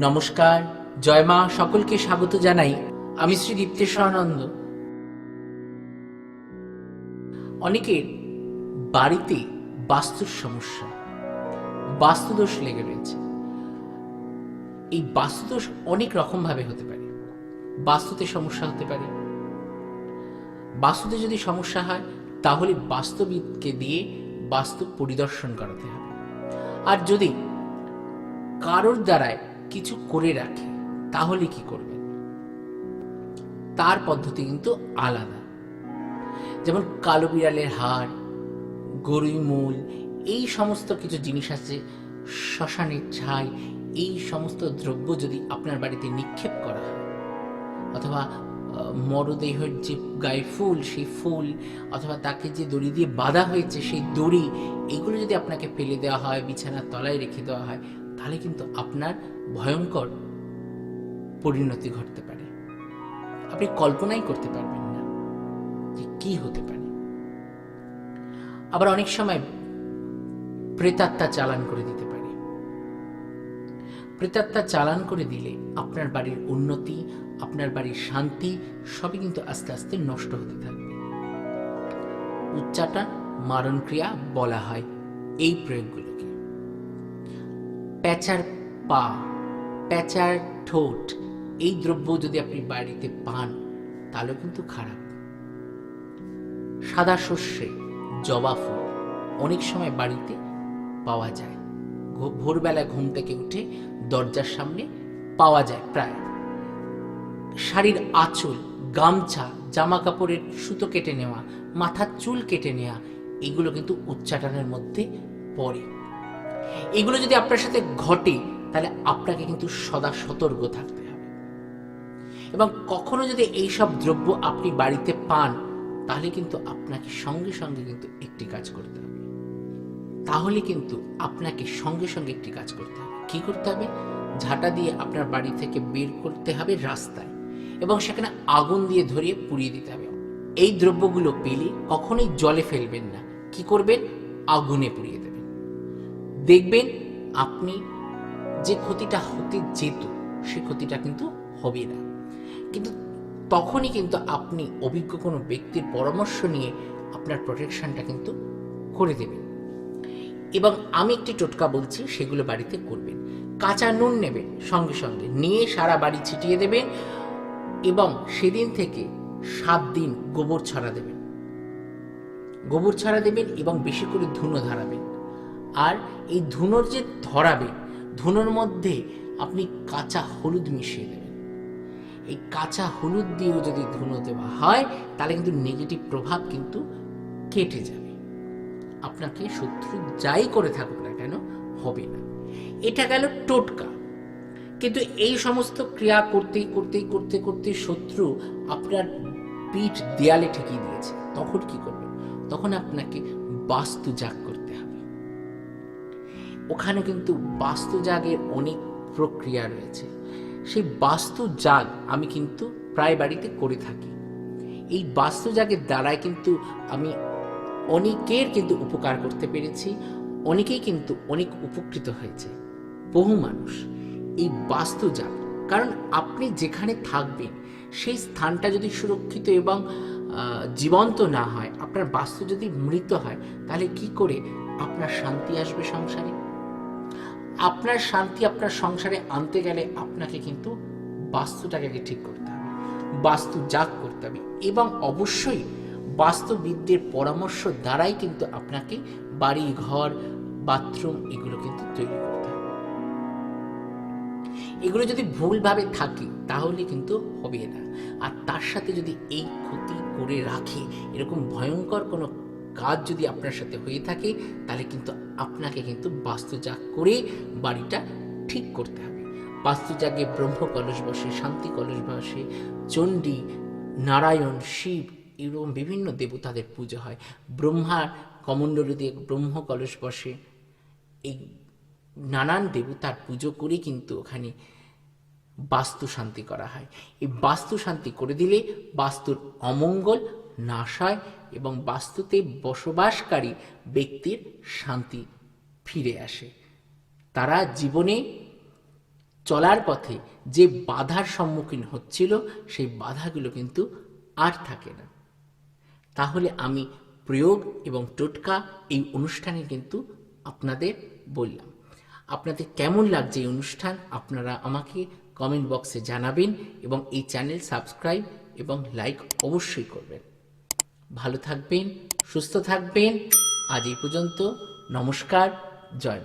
নমস্কার, জয় মা, সকলকে স্বাগত জানাই। আমি শ্রী দীপ্তেশ্বরানন্দ। অনেকের বাড়িতে বাস্তুর সমস্যা, বাস্তুদোষ লেগে রয়েছে। এই বাস্তুদোষ অনেক রকম ভাবে হতে পারে। বাস্তুতে সমস্যা হতে পারে। বাস্তুতে যদি সমস্যা হয়, তাহলে বাস্তুবিদকে দিয়ে বাস্তু পরিদর্শন করাতে হবে। আর যদি কারোর দ্বারায় কিছু করে রাখে, তাহলে কি করবেন তার পদ্ধতি কিন্তু আলাদা। যেমন কালো বিড়ালের হাড়, গরুই মূল, এই সমস্ত কিছু জিনিস আছে, শ্মশানের ছাই, এই সমস্ত দ্রব্য যদি আপনার বাড়িতে নিক্ষেপ করা হয়, অথবা মরদেহের যে গায়ে ফুল, সেই ফুল, অথবা তাকে যে দড়ি দিয়ে বাঁধা হয়েছে, সেই দড়ি, এগুলো যদি আপনাকে ফেলে দেওয়া হয়, বিছানার তলায় রেখে দেওয়া হয় তাহলে কিন্তু আপনার ভয়ঙ্কর পরিণতি ঘটতে পারে। আপনি কল্পনাই করতে পারবেন না যে কি হতে পারে। আবার অনেক সময় প্রেতাত্মা চালান করে দিতে পারে। প্রেতাত্মা চালান করে দিলে আপনার বাড়ির উন্নতি, আপনার বাড়ির শান্তি সবই কিন্তু আস্তে আস্তে নষ্ট হতে থাকবে। উচ্চাটন মারণ ক্রিয়া বলা হয় এই প্রয়োগগুলোকে। প্যাচার পা, প্যাচার ঠোঁট, এই দ্রব্য যদি আপনি বাড়িতে পান তাহলেও কিন্তু খারাপ। সাদা শস্যে জবা ফুল অনেক সময় বাড়িতে পাওয়া যায়। ভোরবেলায় ঘুম থেকে উঠে দরজার সামনে পাওয়া যায় প্রায়। শাড়ির আঁচল, গামছা জামা কাপড়ের সুতো কেটে নেওয়া, মাথার চুল কেটে নেওয়া, এগুলো কিন্তু উচ্চাটনের মধ্যে পড়ে। এগুলো যদি আপনার সাথে ঘটে, তাহলে আপনাকে কিন্তু সদা সতর্ক থাকতে হবে। এবং কখনো যদি এই সব দ্রব্য আপনি বাড়িতে পান, তাহলে কিন্তু আপনাকে সঙ্গে সঙ্গে কিন্তু একটি কাজ করতে হবে। তাহলে কিন্তু আপনাকে সঙ্গে সঙ্গে একটি কাজ করতে হবে। কি করতে হবে? ঝাঁটা দিয়ে আপনার বাড়ি থেকে বের করতে হবে রাস্তায় এবং সেখানে আগুন দিয়ে ধরিয়ে পুড়িয়ে দিতে হবে। এই দ্রব্যগুলো পেলে কখনোই জলে ফেলবেন না। কি করবেন? আগুনে পুড়িয়ে দেবেন। দেখবেন আপনি যে ক্ষতিটা হতে যেত, সে ক্ষতিটা কিন্তু হবে না। কিন্তু তখনই কিন্তু আপনি অভিজ্ঞ কোনো ব্যক্তির পরামর্শ নিয়ে আপনার প্রোটেকশনটা কিন্তু করে দেবেন। এবং আমি একটি টোটকা বলছি, সেগুলো বাড়িতে করবেন। কাঁচা নুন নেবেন, সঙ্গে সঙ্গে নিয়ে সারা বাড়ি ছিটিয়ে দেবেন এবং সেদিন থেকে সাত দিন গোবর ছড়া দেবেন। গোবর ছড়া দেবেন এবং বেশি করে ধুনো ধরাবেন। আর এই ধুনোর যে ধরাবে, ধুনোর মধ্যে আপনি কাঁচা হলুদ মিশিয়ে দেবেন। এই কাঁচা হলুদ দিয়েও যদি ধুনো দেওয়া হয়, তাহলে কিন্তু নেগেটিভ প্রভাব কিন্তু কেটে যাবে। আপনাকে শত্রু যাই করে থাকুক না কেন, হবে না। এটা গেল টোটকা। কিন্তু এই সমস্ত ক্রিয়া করতেই করতেই করতে করতে শত্রু আপনার পিঠ দেয়ালে ঠেকিয়ে দিয়েছে। তখন কি করবেন তখন আপনাকে বাস্তু জাগ ওখানে কিন্তু বাস্তু জাগের অনেক প্রক্রিয়া রয়েছে। সেই বাস্তু জাগ আমি কিন্তু প্রায় বাড়িতে করে থাকি। এই বাস্তু জাগের দ্বারাই কিন্তু আমি অনেকের কিন্তু উপকার করতে পেরেছি, অনেকেই কিন্তু অনেক উপকৃত হয়েছে। বহু মানুষ এই বাস্তু জাগ কারণ আপনি যেখানে থাকবেন, সেই স্থানটা যদি সুরক্ষিত এবং জীবন্ত না হয়, আপনার বাস্তু যদি মৃত হয়, তাহলে কি করে আপনার শান্তি আসবে সংসারে? আপনার শান্তি আপনার সংসারে আনতে গেলে আপনাকে কিন্তু বাস্তুটাকে ঠিক করতে হবে। বাস্তু জাগ করতে হবে এবং অবশ্যই বাস্তুবিদদের পরামর্শ দ্বারাই কিন্তু আপনাকে বাড়ি, ঘর, বাথরুম এগুলো কিন্তু তৈরি করতে হবে। এগুলো যদি ভুলভাবে থাকে তাহলে কিন্তু হবে না। আর তার সাথে যদি এই ক্ষতি করে রাখে, এরকম ভয়ঙ্কর কোনো কাজ যদি আপনার সাথে হয়ে থাকে, তাহলে কিন্তু আপনাকে কিন্তু বাস্তুজাগ করে বাড়িটা ঠিক করতে হবে। বাস্তুজাগে ব্রহ্ম কলস বসে, শান্তি কলস বসে, চণ্ডী, নারায়ণ, শিব এরকম বিভিন্ন দেবতাদের পুজো হয়। ব্রহ্মার কমণ্ডল দিয়ে ব্রহ্ম কলস বসে, এই নানান দেবতার পুজো করে কিন্তু ওখানে বাস্তু শান্তি করা হয়। এই বাস্তু শান্তি করে দিলে বাস্তুর অমঙ্গল নাশ হয় এবং বাস্তুতে বসবাসকারী ব্যক্তির শান্তি ফিরে আসে। তারা জীবনে চলার পথে যে বাধার সম্মুখীন হচ্ছিল, সেই বাধাগুলো কিন্তু আর থাকে না। তাহলে আমি প্রয়োগ এবং টোটকা এই অনুষ্ঠানে কিন্তু আপনাদের বললাম। আপনাদের কেমন লাগছে এই অনুষ্ঠান, আপনারা আমাকে কমেন্ট বক্সে জানাবেন এবং এই চ্যানেল সাবস্ক্রাইব এবং লাইক অবশ্যই করবেন। ভালো থাকবেন সুস্থ থাকবেন। আজ এই পর্যন্ত নমস্কার জয়